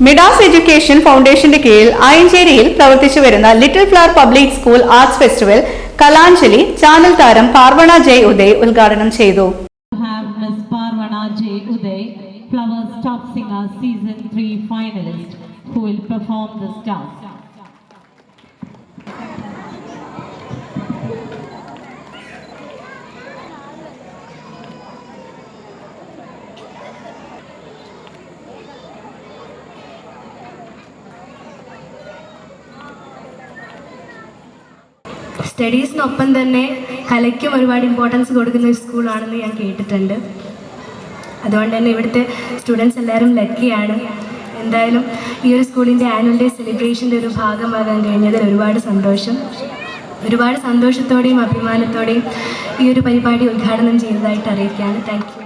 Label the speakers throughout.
Speaker 1: Midas education ഫൗണ്ടേഷന്റെ കീഴിൽ ആയഞ്ചേരിയിൽ പ്രവർത്തിച്ചു വരുന്ന little flower public school arts festival Kalanjali channel താരം പാർവണ ജയ് ഉദയ് ഉദ്ഘാടനം ചെയ്തു
Speaker 2: Flowers Top Singer Season 3 finalist, who will perform this dance.
Speaker 3: സ്റ്റഡീസിനൊപ്പം തന്നെ കലയ്ക്കും ഒരുപാട് ഇമ്പോർട്ടൻസ് കൊടുക്കുന്ന ഒരു സ്കൂളാണെന്ന് ഞാൻ കേട്ടിട്ടുണ്ട്. അതുകൊണ്ട് തന്നെ ഇവിടുത്തെ സ്റ്റുഡൻസ് എല്ലാവരും ലക്കിയാണ് എന്തായാലും ഈ ഒരു സ്കൂളിന്റെ ആനുവൽ ഡേ സെലിബ്രേഷന്റെ ഒരു ഭാഗമാകാൻ കഴിഞ്ഞതിൽ ഒരുപാട് സന്തോഷം. ഒരുപാട് സന്തോഷത്തോടെയും അഭിമാനത്തോടെയും ഈ ഒരു പരിപാടി ഉദ്ഘാടനം ചെയ്തതായിട്ട് അറിയിക്കുകയാണ്. താങ്ക്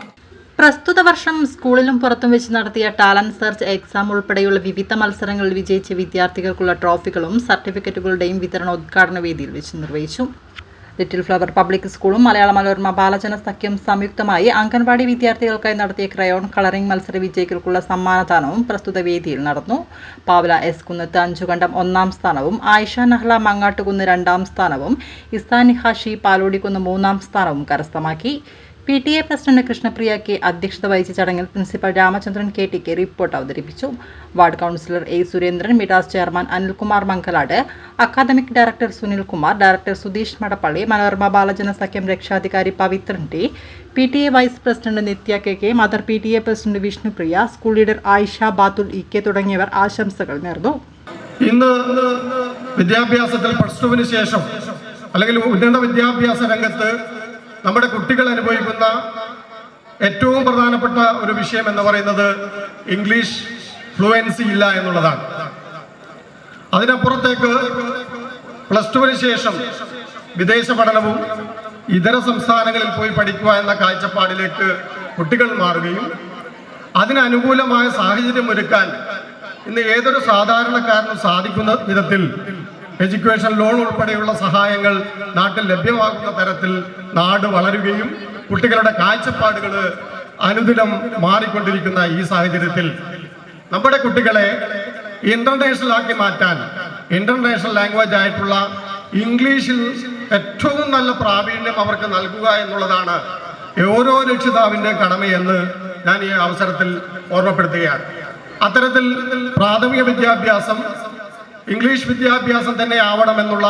Speaker 4: പ്രസ്തുത വർഷം സ്കൂളിലും പുറത്തും വെച്ച് നടത്തിയ ടാലന്റ് സെർച്ച് എക്സാം ഉൾപ്പെടെയുള്ള വിവിധ മത്സരങ്ങളിൽ വിജയിച്ച വിദ്യാർത്ഥികൾക്കുള്ള ട്രോഫികളും സർട്ടിഫിക്കറ്റുകളുടെയും വിതരണ ഉദ്ഘാടന വേദിയിൽ വെച്ച് നിർവഹിച്ചു. ലിറ്റിൽ ഫ്ലവർ പബ്ലിക് സ്കൂളും മലയാള മനോരമ ബാലജന സഖ്യം സംയുക്തമായി അംഗൻവാടി വിദ്യാർത്ഥികൾക്കായി നടത്തിയ ക്രയോൺ കളറിംഗ് മത്സര വിജയികൾക്കുള്ള സമ്മാനദാനവും പ്രസ്തുത വേദിയിൽ നടന്നു. പാവല എസ് കുന്നത്ത് അഞ്ചുകണ്ടം ഒന്നാം സ്ഥാനവും ആയിഷ നഹ്ല മങ്ങാട്ടുകുന്ന് രണ്ടാം സ്ഥാനവും ഇസാനി ഹാഷി പാലോടിക്കുന്ന് മൂന്നാം സ്ഥാനവും കരസ്ഥമാക്കി. P T A president Krishnapriya K അധ്യക്ഷത വഹിച്ച ചടങ്ങിൽ principal Ramachandran K T K report അവതരിപ്പിച്ചു. Ward councillor A Surendran Midas chairman Anilkumar Mangalad academic director Sunilkumar director Sudheesh Madappally Manorama Balajana Sakhyam രക്ഷാധികാരി Pavithran T P T A vice president Nithya K K mother P T A president Vishnupriya school leader Ayisha Bathul E K തുടങ്ങിയവർ ആശംസകൾ നേർന്നു.
Speaker 5: ഇന്ന് വിദ്യാഭ്യാസത്തിൽ plus ടുവിന് ശേഷം അല്ലെങ്കിൽ ഉന്നത വിദ്യാഭ്യാസ രംഗത്ത് നമ്മുടെ കുട്ടികൾ അനുഭവിക്കുന്ന ഏറ്റവും പ്രധാനപ്പെട്ട ഒരു വിഷയം എന്ന് പറയുന്നത് ഇംഗ്ലീഷ് ഫ്ലുവൻസി ഇല്ല എന്നുള്ളതാണ്. അതിനപ്പുറത്തേക്ക് പ്ലസ് ടുവിന് ശേഷം വിദേശ പഠനവും ഇതര സംസ്ഥാനങ്ങളിൽ പോയി പഠിക്കുക എന്ന കാഴ്ചപ്പാടിലേക്ക് കുട്ടികൾ മാറുകയും അതിനനുകൂലമായ സാഹചര്യം ഒരുക്കാൻ ഇന്ന് ഏതൊരു സാധാരണക്കാരനും സാധിക്കുന്ന വിധത്തിൽ എഡ്യൂക്കേഷൻ ലോൺ ഉൾപ്പെടെയുള്ള സഹായങ്ങൾ നാട്ടിൽ ലഭ്യമാകുന്ന തരത്തിൽ നാട് വളരുകയും കുട്ടികളുടെ കാഴ്ചപ്പാടുകൾ അനുദിനം മാറിക്കൊണ്ടിരിക്കുന്ന ഈ സാഹചര്യത്തിൽ നമ്മുടെ കുട്ടികളെ ഇന്റർനാഷണൽ ആക്കി മാറ്റാൻ ഇന്റർനാഷണൽ ലാംഗ്വേജ് ആയിട്ടുള്ള ഇംഗ്ലീഷിൽ ഏറ്റവും നല്ല പ്രാവീണ്യം അവർക്ക് നൽകുക എന്നുള്ളതാണ് ഓരോ രക്ഷിതാവിന്റെ കടമയെന്ന് ഞാൻ ഈ അവസരത്തിൽ ഓർമ്മപ്പെടുത്തുകയാണ്. അത്തരത്തിൽ പ്രാഥമിക വിദ്യാഭ്യാസം ഇംഗ്ലീഷ് വിദ്യാഭ്യാസം തന്നെ ആവണമെന്നുള്ള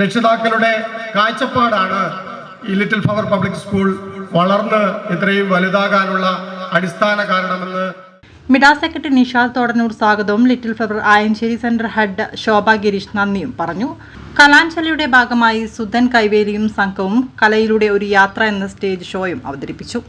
Speaker 5: രക്ഷിതാക്കളുടെ കാഴ്ചപ്പാടാണ് ഈ ലിറ്റിൽ ഫവർ പബ്ലിക് സ്കൂൾ വളർന്ന് ഇത്രയും വലുതാകാനുള്ള അടിസ്ഥാന കാരണമെന്ന്
Speaker 4: മിഡാ സെക്രട്ടറി നിഷാൽ തോടനൂർ സ്വാഗതവും little flower Ayancheri centre head Shobha Gireesh നന്ദിയും പറഞ്ഞു. കലാഞ്ജലിയുടെ ഭാഗമായി സുധൻ കൈവേലിയും സംഘവും കലയിലൂടെ ഒരു യാത്ര എന്ന സ്റ്റേജ് ഷോയും അവതരിപ്പിച്ചു.